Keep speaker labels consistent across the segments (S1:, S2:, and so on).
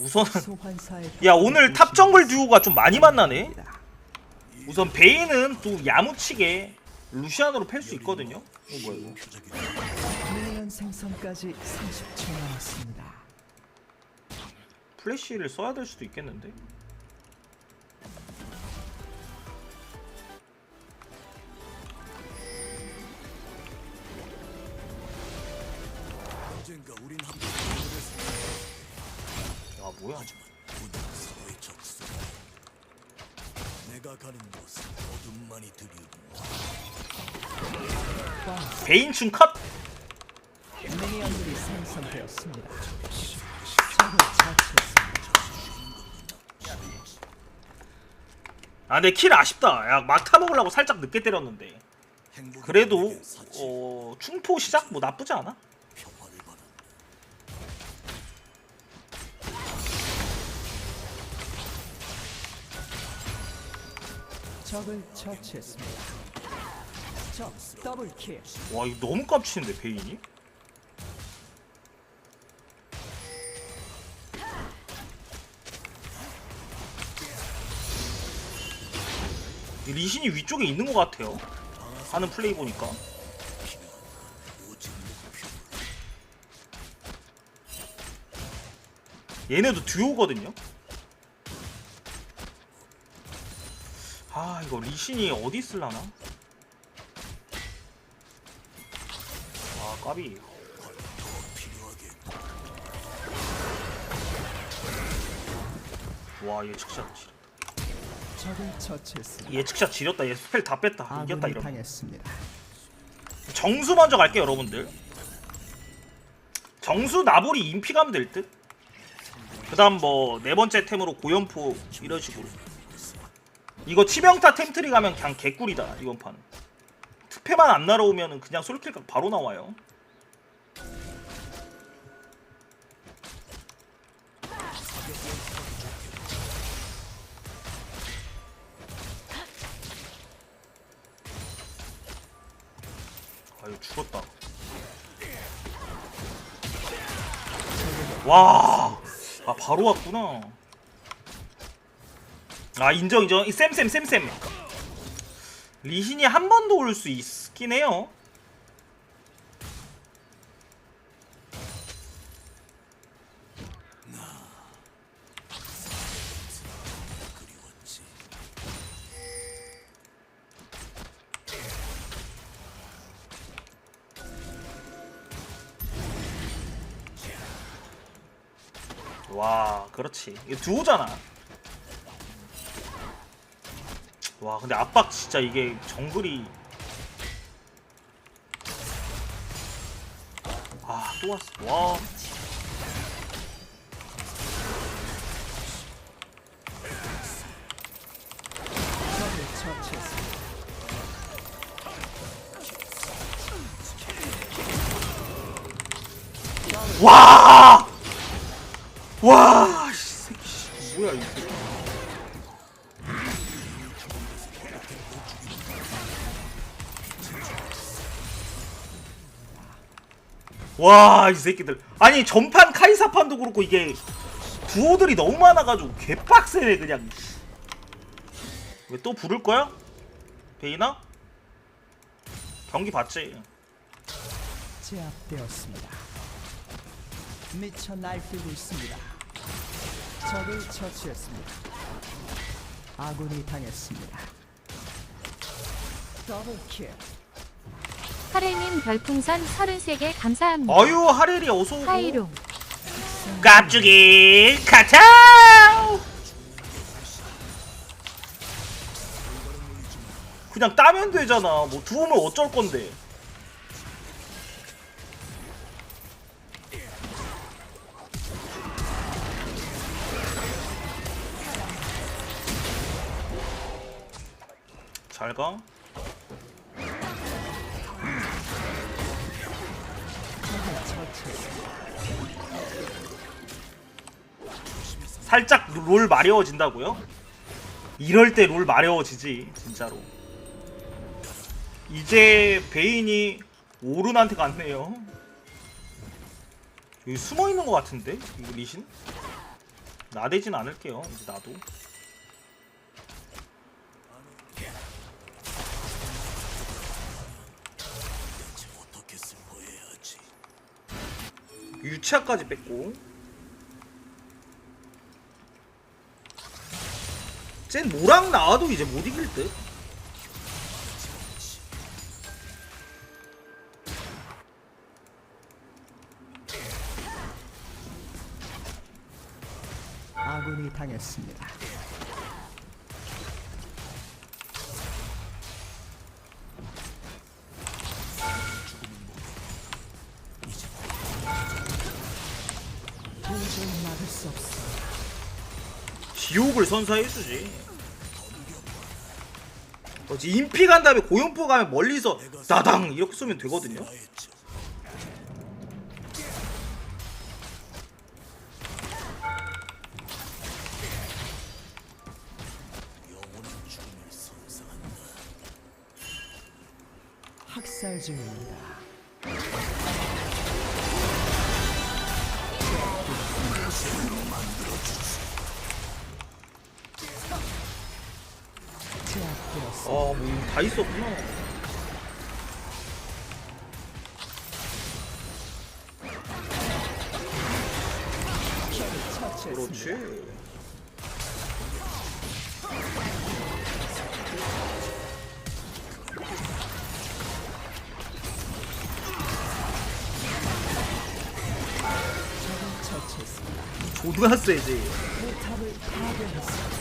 S1: 우선 야 오늘 탑 정글 듀오가 좀 많이 만나네. 우선 베인은 또 야무치게 루시안으로 팰 수 있거든요. 어 뭐야 이거?
S2: 미니언 생성까지 30초 남았습니다.
S1: 플래시를 써야 될 수도 있겠는데
S3: 내가 가는 곳은 어둠만이 드리우고
S1: 베인충 컷
S2: 미니언들이 생성되었습니다. 적을 처치했습니다.
S1: 아 근데 킬 아쉽다 야 막타 먹으려고 살짝 늦게 때렸는데 그래도 어 충포 시작 뭐 나쁘지 않아
S2: 적을 처치했습니다. 적 더블 킬.
S1: 와 이거 너무 깝치는데 베인이 이 리신이 위쪽에 있는 것 같아요 하는 플레이 보니까. 얘네도 듀오거든요 아 이거 리신이 어디 있을라나? 아 까비. 와 예측샷 지렸다.
S2: 적을 처치했습니다.
S1: 예측샷 지렸다. 얘 스펠 다 뺐다. 이겼다
S2: 아군이
S1: 이러면.
S2: 당했습니다.
S1: 정수 먼저 갈게요 여러분들. 정수 나보리 인피 가면 될듯? 그 다음 뭐 네 번째 템으로 고연포 이런 식으로 이거 치명타 템트리 가면 그냥 개꿀이다 이번 판. 특패만 안 날아오면 그냥 솔킬각 바로 나와요. 아유 죽었다. 와, 아 바로 왔구나. 아 인정 인정. 이 쌤쌤 쌤쌤. 리신이 한번더올수 있긴 해요. 와, 그렇지. 이거 듀오잖아. 와, 근데 압박 진짜 이게 정글이 아, 또 왔어. 와. 와! 와, 이 새끼 씨, 뭐야 이새 와, 이 새끼들. 아니, 전판 카이사판도 그렇고 이게 두오들이 너무 많아가지고 개빡세네 그냥. 왜 또 부를 거야? 베이나? 경기 봤지?
S2: 제압되었습니다. 미쳐 날뛰고 있습니다. 적을 처치했습니다. 아군이 당했습니다. 더블킬.
S4: 하레님 별풍선 33개 감사합니다.
S1: 어유 하레리 어서 오고.
S4: 하이롱.
S1: 깝죽이 카타 그냥 따면 되잖아 뭐 두우면 어쩔 건데 잘 가 살짝 롤 마려워진다고요? 이럴 때 롤 마려워지지 진짜로 이제 베인이 오른한테 갔네요 여기 숨어있는 것 같은데? 이거 리신? 나대진 않을게요 이제 나도 유치아까지 뺐고 쟨 모랑 나와도 이제 못 이길 듯
S2: 아군이 당했습니다.
S1: 지옥을 선사해주지 어지 인피 간 다음에 고연포 가면 멀리서 따당 이렇게 쏘면 되거든요.
S2: 학살 중입니다. 다
S1: 있었구나. 그렇지
S2: 처치했습니다.
S1: 조드났어야지
S2: 포탑을 파괴했습니다.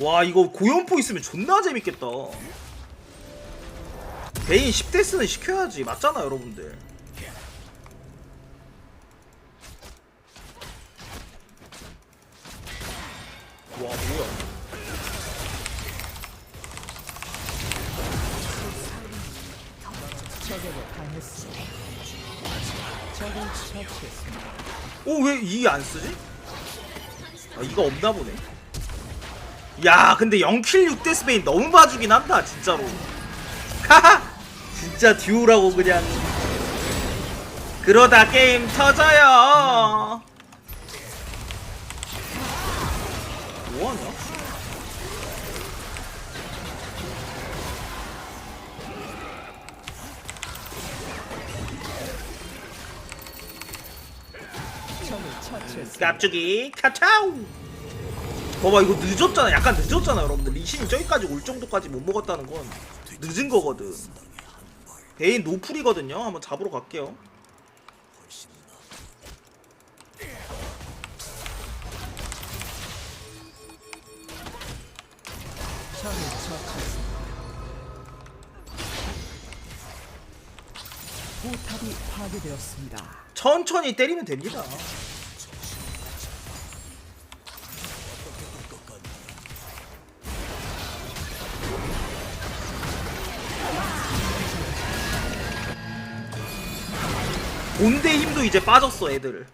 S1: 와 이거 고연포 있으면 존나 재밌겠다 베인 10대스는 시켜야지 맞잖아 여러분들 와 뭐야
S2: 적에게 당했습니다. 적을 처치했습니다.
S1: 어왜 이 안 쓰지? 아 이거 없나 보네 야 근데 0킬 6대 스페인 너무 봐주긴 한다 진짜로. 하하! 진짜 듀오라고 그냥. 그러다 게임 터져요. 뭐하냐? 깝죽이 카차우 봐봐 이거 늦었잖아. 약간 늦었잖아 여러분들. 리신이 저기까지 올 정도까지 못 먹었다는 건 늦은 거거든. 베인 노플이거든요. 한번 잡으러 갈게요. 천천히 때리면 됩니다 온대 힘도 이제 빠졌어 애들.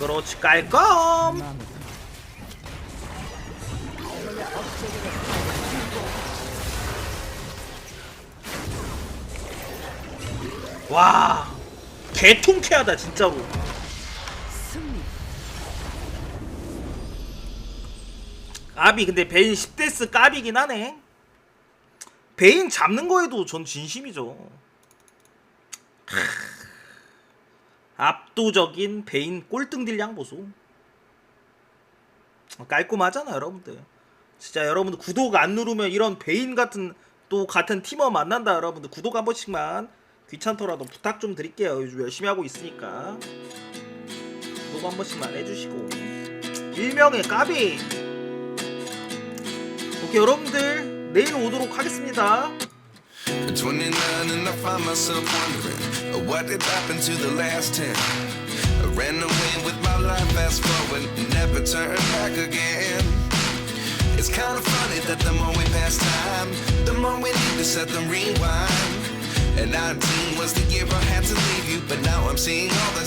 S1: 그렇지 깔끔. 와 개통쾌하다 진짜로. 까비 근데 베인 10데스 까비긴 하네. 베인 잡는 거에도 전 진심이죠. 크. 압도적인 베인 꼴등 딜량 보소 깔끔하잖아 여러분들. 진짜 여러분들 구독 안 누르면 이런 베인 같은 또 같은 팀워 만난다 여러분들. 구독 한 번씩만 귀찮더라도 부탁 좀 드릴게요 요즘 열심히 하고 있으니까 구독 한 번씩만 해주시고 일명의 까비 오케이 여러분들 내일 오도록 하겠습니다
S5: 29 and I find myself wondering uh, what did happen to the last 10. I ran away with my life, fast forward, never turn back again. It's kind of funny that the more we pass time, the more we need to set them rewind. And 19 was the year I had to leave you, but now I'm seeing all the